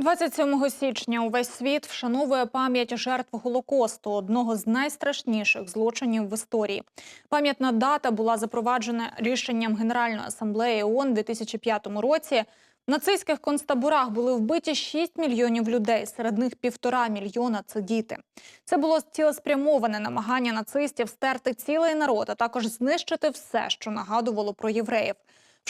27 січня увесь світ вшановує пам'ять жертв Голокосту, одного з найстрашніших злочинів в історії. Пам'ятна дата була запроваджена рішенням Генеральної асамблеї ООН у 2005 році. В нацистських концтаборах були вбиті 6 мільйонів людей, серед них півтора мільйона це діти. Це було цілеспрямоване намагання нацистів стерти цілий народ, а також знищити все, що нагадувало про євреїв.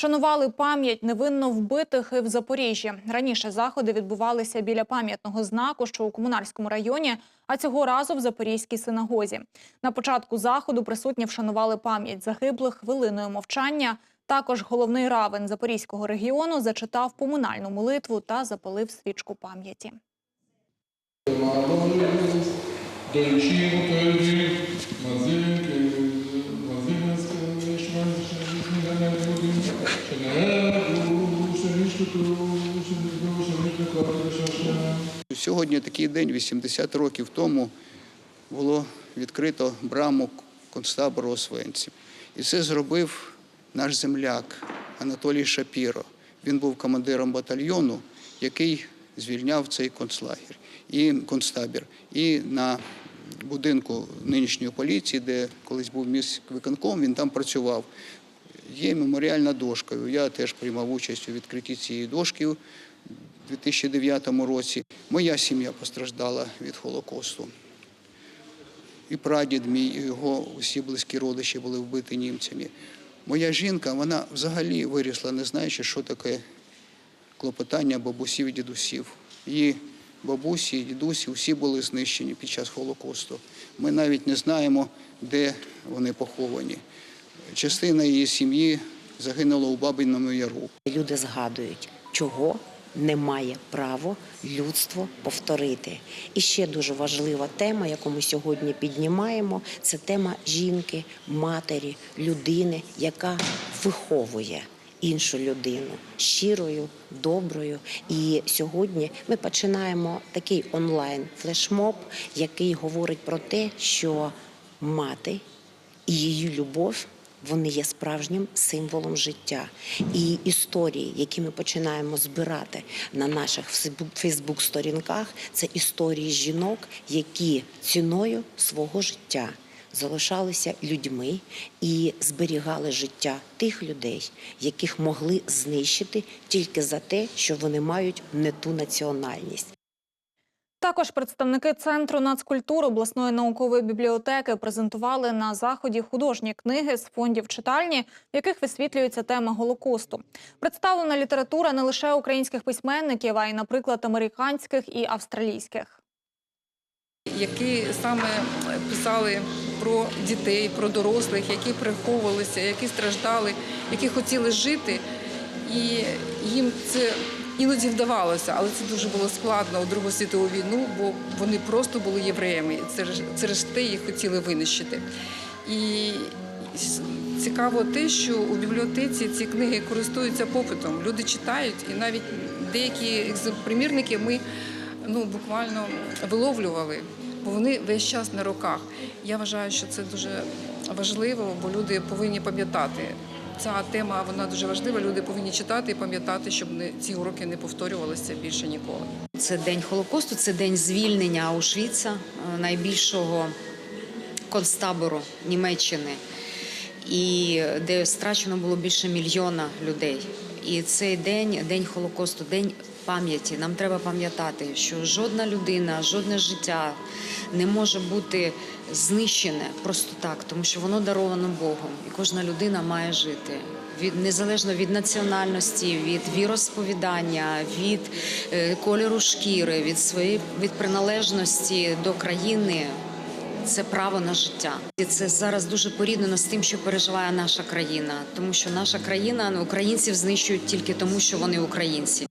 Вшанували пам'ять невинно вбитих в Запоріжжі. Раніше заходи відбувалися біля пам'ятного знаку, що у комунальському районі, а цього разу в Запорізькій синагозі. На початку заходу присутні вшанували пам'ять загиблих хвилиною мовчання. Також головний равен Запорізького регіону зачитав поминальну молитву та запалив свічку пам'яті. Доручив Сьогодні такий день, 80 років тому, було відкрито браму концтабору Освенців. І це зробив наш земляк Анатолій Шапіро. Він був командиром батальйону, який звільняв цей концлагер і концтабір. І на будинку нинішньої поліції, де колись був міськвиконком, він там працював. Є меморіальна дошка. Я теж приймав участь у відкритті цієї дошки у 2009 році. Моя сім'я постраждала від Холокосту. І прадід мій, і його усі близькі родичі були вбиті німцями. Моя жінка, вона взагалі вирісла, не знаючи, що таке клопотання бабусів і дідусів. Її бабусі дідусі всі були знищені під час Холокосту. Ми навіть не знаємо, де вони поховані. Частина її сім'ї загинула у Бабиному Яру. Люди згадують, чого не має право людство повторити. І ще дуже важлива тема, яку ми сьогодні піднімаємо, це тема жінки, матері, людини, яка виховує. Іншу людину щирою, доброю. І сьогодні ми починаємо такий онлайн флешмоб, який говорить про те, що мати і її любов вони є справжнім символом життя. І історії, які ми починаємо збирати на наших Фейсбук-сторінках, це історії жінок, які ціною свого життя залишалися людьми і зберігали життя тих людей, яких могли знищити тільки за те, що вони мають не ту національність. Також представники Центру нацкультур обласної наукової бібліотеки презентували на заході художні книги з фондів читальні, в яких висвітлюється тема Голокосту. Представлена література не лише українських письменників, а й, наприклад, американських і австралійських. які саме писали про дітей, про дорослих, які приховувалися, які страждали, які хотіли жити, і їм це іноді вдавалося, але це дуже було складно у Другу світову війну, бо вони просто були євреями. Ж- через те їх хотіли винищити. І цікаво те, що у бібліотеці ці книги користуються попитом. Люди читають, і навіть деякі примірники ми ну, буквально виловлювали, бо вони весь час на руках. Я вважаю, що це дуже важливо, бо люди повинні пам'ятати. Ця тема вона дуже важлива. Люди повинні читати і пам'ятати, щоб ці уроки не повторювалися більше ніколи. Це день Холокосту, це день звільнення Аушвіца, е, найбільшого концтабору Німеччини, і де страчено було більше мільйона людей. І цей день, день Холокосту, день пам'яті. Нам треба пам'ятати, що жодна людина, жодне життя не може бути знищене просто так, тому що воно даровано Богом, і кожна людина має жити від незалежно від національності, від віросповідання, від е, кольору шкіри, від своєї від приналежності до країни. Це право на життя, і це зараз дуже поріднено з тим, що переживає наша країна, тому що наша країна ну, українців знищують тільки тому, що вони українці.